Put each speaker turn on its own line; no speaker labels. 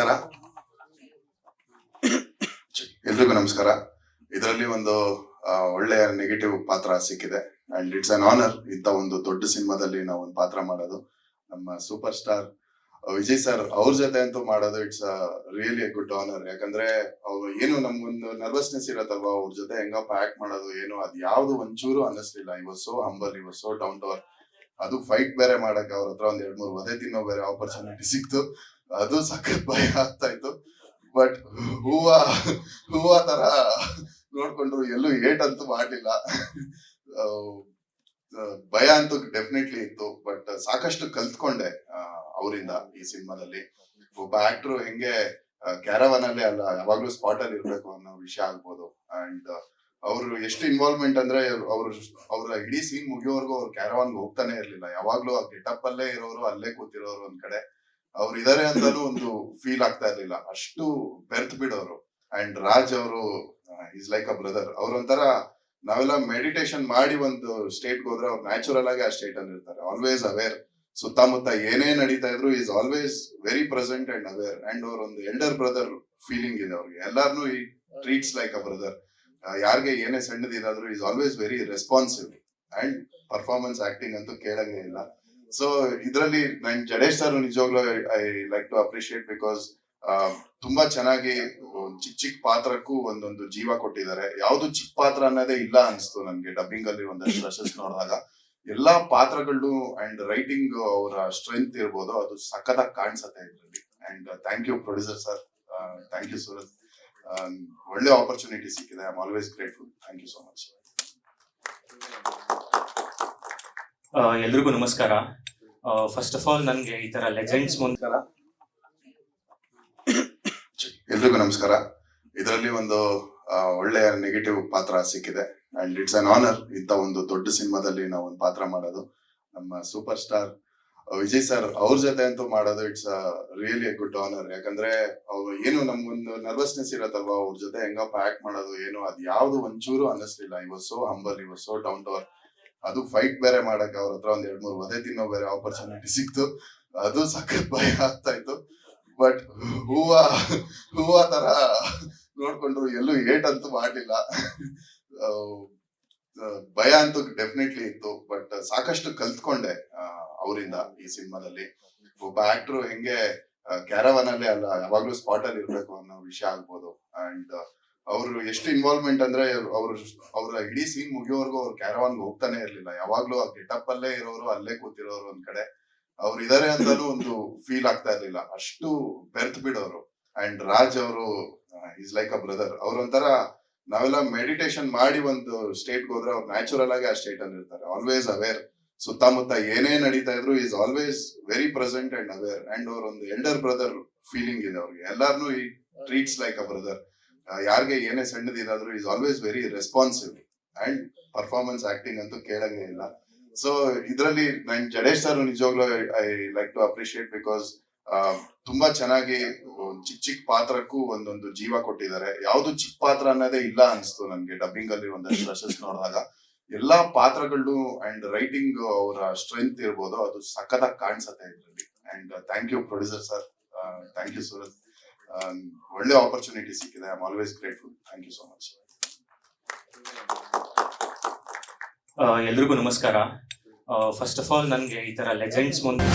ನಮಸ್ಕಾರ. ಎಲ್ರಿಗೂ ನಮಸ್ಕಾರ. ಇದರಲ್ಲಿ ಒಂದು ಒಳ್ಳೆಯ ನೆಗೆಟಿವ್ ಪಾತ್ರ ಸಿಕ್ಕಿದೆ. ಅಂಡ್ ಇಟ್ಸ್ ಅನ್ ಆನರ್ ಇಂಥ ಒಂದು ದೊಡ್ಡ ಸಿನಿಮಾದಲ್ಲಿ ನಾವು ಒಂದು ಪಾತ್ರ ಮಾಡೋದು. ನಮ್ಮ ಸೂಪರ್ ಸ್ಟಾರ್ ವಿಜಯ್ ಸರ್ ಅವ್ರ ಜೊತೆ ಅಂತೂ ಮಾಡೋದು ಇಟ್ಸ್ ರಿಯಲಿ ಗುಡ್ ಆನರ್ ಯಾಕಂದ್ರೆ, ಅವ್ರು ಏನು ನಮ್ಗೊಂದು ನರ್ವಸ್ನೆಸ್ ಇರತ್ತಲ್ವಾ ಅವ್ರ ಜೊತೆ? ಹೆಂಗಪ್ಪ ಆಕ್ಟ್ ಮಾಡೋದು, ಏನು, ಅದ್ ಯಾವ್ದು ಒಂಚೂರು ಅನ್ನಿಸ್ಲಿಲ್ಲ. ಇವತ್ತು ಸೋ ಹಂಬಲ್ ಇವತ್ತು ಸೋ ಡೌನ್ ಟು ಅದು ಫೈಟ್ ಬೇರೆ ಮಾಡಕ್ಕೆ ಅವ್ರ ಹತ್ರ ಒಂದ್ ಎರಡ್ ಮೂರು ವಧೆ ತಿನ್ನೋ ಬೇರೆ ಆಪರ್ಚುನಿಟಿ ಸಿಕ್ತು. ಅದು ಸಖತ್ ಭಯ ಆಗ್ತಾ ಇತ್ತು. ಬಟ್ ಹೂವ ಹೂವ ತರ ನೋಡ್ಕೊಂಡ್ರು ಎಲ್ಲೂ ಏಟ್ ಅಂತೂ ಮಾಡ್ಲಿಲ್ಲ. ಭಯ ಅಂತೂ ಡೆಫಿನೆಟ್ಲಿ ಇತ್ತು. ಬಟ್ ಸಾಕಷ್ಟು ಕಲ್ತ್ಕೊಂಡೆ ಅವರಿಂದ ಈ ಸಿನಿಮಾದಲ್ಲಿ. ಒಬ್ಬ ಆಕ್ಟ್ರು ಹೆಂಗೆ ಕ್ಯಾರವನ್ ಅಲ್ಲೇ ಅಲ್ಲ, ಯಾವಾಗ್ಲೂ ಸ್ಪಾಟ್ ಅಲ್ಲಿ ಇರ್ಬೇಕು ಅನ್ನೋ ವಿಷಯ ಆಗ್ಬೋದು. ಅಂಡ್ ಅವರು ಎಷ್ಟು ಇನ್ವಾಲ್ವ್ಮೆಂಟ್ ಅಂದ್ರೆ ಅವರು, ಅವ್ರ ಇಡೀ ಸೀನ್ ಮುಗಿಯೋವರೆಗೂ ಅವ್ರು ಕ್ಯಾರವಾನ್ಗೆ ಹೋಗ್ತಾನೆ ಇರ್ಲಿಲ್ಲ. ಯಾವಾಗ್ಲೂ ಆ ಗೆಟಪ್ ಅಲ್ಲೇ ಇರೋರು, ಅಲ್ಲೇ ಕೂತಿರೋರು ಒಂದ್ ಕಡೆ. ಅವ್ರು ಇದಾರೆ ಅಂತಾನು ಒಂದು ಫೀಲ್ ಆಗ್ತಾ ಇರ್ಲಿಲ್ಲ. ಅಷ್ಟು ಬೆರ್ತ್ ಬಿಡೋರು. ಅಂಡ್ ರಾಜ್ ಅವರು ಇಸ್ ಲೈಕ್ ಅ ಬ್ರದರ್ ಅವ್ರೊಂಥರ ನಾವೆಲ್ಲ ಮೆಡಿಟೇಷನ್ ಮಾಡಿ ಒಂದು ಸ್ಟೇಟ್ ಹೋದ್ರೆ ಅವ್ರು ನ್ಯಾಚುರಲ್ ಆಗಿ ಆ ಸ್ಟೇಟ್ ಅಲ್ಲಿ ಇರ್ತಾರೆ. ಆಲ್ವೇಸ್ ಅವೇರ್ ಸುತ್ತಮುತ್ತ ಏನೇ ನಡೀತಾ ಇದ್ರು is always very present and aware and ಅವ್ರ ಒಂದು ಎಲ್ಡರ್ ಬ್ರದರ್ ಫೀಲಿಂಗ್ ಇದೆ ಅವ್ರಿಗೆ. ಎಲ್ಲಾರ್ನು ಈ ಟ್ರೀಟ್ಸ್ ಲೈಕ್ ಅ ಬ್ರದರ್ ಯಾರಿಗೆ ಏನೇ ಸಣ್ಣದಿದಾದ್ರು is always very responsive and performance acting ಅಂತೂ ಕೇಳಂಗೇ ಇಲ್ಲ. ಸೊ ಇದರಲ್ಲಿ ನನ್ ಜಡೇಶ್ ಸರ್ ನಿಜವಾಗ್ಲೂ I like to appreciate because ತುಂಬಾ ಚೆನ್ನಾಗಿ ಚಿಕ್ಕ ಚಿಕ್ಕ ಪಾತ್ರಕ್ಕೂ ಒಂದೊಂದು ಜೀವ ಕೊಟ್ಟಿದ್ದಾರೆ. ಯಾವ್ದು ಚಿಕ್ಕ ಪಾತ್ರ ಅನ್ನೋದೇ ಇಲ್ಲ ಅನ್ಸ್ತು ನನ್ಗೆ ಡಬ್ಬಿಂಗ್ ಅಲ್ಲಿ ಒಂದಷ್ಟು ರಶಸ್ ನೋಡಿದಾಗ. ಎಲ್ಲಾ ಪಾತ್ರಗಳು ಅಂಡ್ ರೈಟಿಂಗ್ ಅವರ ಸ್ಟ್ರೆಂತ್ ಇರ್ಬೋದು, ಅದು ಸಖತ್ತಾಗಿ ಕಾಣಿಸುತ್ತೆ ಇದರಲ್ಲಿ. And thank you producer sir thank you Surat ಒಳ್ಳೆ ಆಪರ್ಚುನಿಟಿ ಸಿಕ್ಕಿದೆ. I am always grateful thank you so much
ಎಲ್ರಿಗೂ ನಮಸ್ಕಾರ. ಫಸ್ಟ್ ಆಫ್ ಆಲ್ ನನಗೆ ಈ ತರ ಲೆಜೆಂಡ್ಸ್ ಮುಂದೆ
ಎಲ್ರಿಗೂ ನಮಸ್ಕಾರ. ಇದರಲ್ಲಿ ಒಂದು ಒಳ್ಳೆಯ ನೆಗೆಟಿವ್ ಪಾತ್ರ ಸಿಕ್ಕಿದೆ. ಅಂಡ್ ಇಟ್ಸ್ ಅನ್ ಆನರ್ ಇಂಥ ಒಂದು ದೊಡ್ಡ ಸಿನಿಮಾದಲ್ಲಿ ನಾವು ಒಂದು ಪಾತ್ರ ಮಾಡೋದು. ನಮ್ಮ ಸೂಪರ್ ಸ್ಟಾರ್ ವಿಜಯ್ ಸರ್ ಅವ್ರ ಜೊತೆ ಅಂತೂ ಮಾಡೋದು ಇಟ್ಸ್ ರಿಯಲಿ ಗುಡ್ ಆನರ್ ಯಾಕಂದ್ರೆ ಅವ್ರು ಏನು ನಮ್ಗೊಂದು ನರ್ವಸ್ನೆಸ್ ಇರತ್ತಲ್ವ ಅವ್ರ ಜೊತೆ ಹೆಂಗಪ್ಪ ಆಕ್ಟ್ ಮಾಡೋದು ಏನು ಅದ್ ಯಾವ್ದು ಒಂಚೂರು ಅನ್ನಿಸ್ಲಿಲ್ಲ. Was so humble was so down to ಅದು ಫೈಟ್ ಬೇರೆ ಮಾಡಕ್ಕೆ ಅವ್ರ ಹತ್ರ ಒಂದ್ ಎರಡ್ ಮೂರು ಒದೆ ತಿನ್ನೋ ಬೇರೆ ಆಪರ್ಚುನಿಟಿ ಸಿಕ್ತು. ಅದು ಸಖತ್ ಭಯ ಆಗ್ತಾ ಇತ್ತು. ಬಟ್ ಹೂವ ಹೂವ ತರ ನೋಡ್ಕೊಂಡ್ರು ಎಲ್ಲೂ ಏಟ್ ಅಂತೂ ಮಾಡ್ಲಿಲ್ಲ. ಭಯ ಅಂತೂ ಡೆಫಿನೆಟ್ಲಿ ಇತ್ತು. ಬಟ್ ಸಾಕಷ್ಟು ಕಲ್ತ್ಕೊಂಡೆ ಅವರಿಂದ ಈ ಸಿನಿಮಾದಲ್ಲಿ. ಒಬ್ಬ ಆಕ್ಟರ್ ಹೆಂಗೆ ಕ್ಯಾರವನ್ ಅಲ್ಲೇ ಅಲ್ಲ, ಯಾವಾಗ್ಲೂ ಸ್ಪಾಟ್ ಅಲ್ಲಿ ಇರ್ಬೇಕು ಅನ್ನೋ ವಿಷಯ ಆಗ್ಬೋದು. ಅಂಡ್ ಅವ್ರು ಎಷ್ಟು ಇನ್ವಾಲ್ವ್ಮೆಂಟ್ ಅಂದ್ರೆ ಅವರು ಅವ್ರ ಇಡೀ ಸೀನ್ ಮುಗಿಯೋವರೆಗೂ ಅವ್ರು ಕ್ಯಾರವಾನ್ ಹೋಗ್ತಾನೆ ಇರ್ಲಿಲ್ಲ. ಯಾವಾಗ್ಲೂ ಆ ಗೆಟಪ್ ಅಲ್ಲೇ ಇರೋರು, ಅಲ್ಲೇ ಕೂತಿರೋರು ಒಂದ್ ಕಡೆ. ಅವ್ರು ಇದಾರೆ ಅಂತಾನು ಒಂದು ಫೀಲ್ ಆಗ್ತಾ ಇರ್ಲಿಲ್ಲ. ಅಷ್ಟು ಬೆರ್ತ್ ಬಿಡೋರು. ಅಂಡ್ ರಾಜ್ ಅವರು ಇಸ್ ಲೈಕ್ ಅ ಬ್ರದರ್ ಅವ್ರೊಂಥರ ನಾವೆಲ್ಲ ಮೆಡಿಟೇಷನ್ ಮಾಡಿ ಒಂದು ಸ್ಟೇಟ್ ಹೋದ್ರೆ ಅವ್ರು ನ್ಯಾಚುರಲ್ ಆಗಿ ಆ ಸ್ಟೇಟ್ ಅಲ್ಲಿ ಇರ್ತಾರೆ. ಆಲ್ವೇಸ್ ಅವೇರ್ ಸುತ್ತಮುತ್ತ ಏನೇ ನಡೀತಾ ಇದ್ರು is always very present and aware and ಅವ್ರ ಒಂದು ಎಲ್ಡರ್ ಬ್ರದರ್ ಫೀಲಿಂಗ್ ಇದೆ ಅವ್ರಿಗೆ. ಎಲ್ಲಾರ್ನು ಈ ಟ್ರೀಟ್ಸ್ ಲೈಕ್ ಅ ಬ್ರದರ್ ಯಾರಿಗೆ ಏನೇ ಸಣ್ಣದಿದಾದ್ರು is always very responsive and performance acting ಅಂತೂ ಕೇಳಂಗೇ ಇಲ್ಲ. ಸೊ ಇದರಲ್ಲಿ ನನ್ ಜಡೇಶ್ ಸರ್ ನಿಜವಾಗ್ಲೂ I like to appreciate because ತುಂಬಾ ಚೆನ್ನಾಗಿ ಚಿಕ್ಕ ಚಿಕ್ಕ ಪಾತ್ರಕ್ಕೂ ಒಂದೊಂದು ಜೀವ ಕೊಟ್ಟಿದ್ದಾರೆ. ಯಾವ್ದು ಚಿಕ್ಕ ಪಾತ್ರ ಅನ್ನೋದೇ ಇಲ್ಲ ಅನಿಸ್ತು ನನ್ಗೆ ಡಬ್ಬಿಂಗ್ ಅಲ್ಲಿ ಒಂದಷ್ಟು ರಶಸ್ ನೋಡಿದಾಗ. ಎಲ್ಲಾ ಪಾತ್ರಗಳು ಅಂಡ್ ರೈಟಿಂಗ್ ಅವರ ಸ್ಟ್ರೆಂತ್ ಇರ್ಬೋದು, ಅದು ಸಖತ್ತಾಗಿ ಕಾಣಿಸುತ್ತೆ ಇದರಲ್ಲಿ. And thank you producer sir thank you Surat ಒಳ್ಳೆ ಆಪರ್ಚುನಿಟಿ ಸಿಕ್ಕಿದೆ. I am always grateful thank you so much
ಎಲ್ರಿಗೂ ನಮಸ್ಕಾರ. ಫಸ್ಟ್ ಆಫ್ ಆಲ್ ನನಗೆ ಈ ತರ ಲೆಜೆಂಡ್ಸ್ ಮುಂದೆ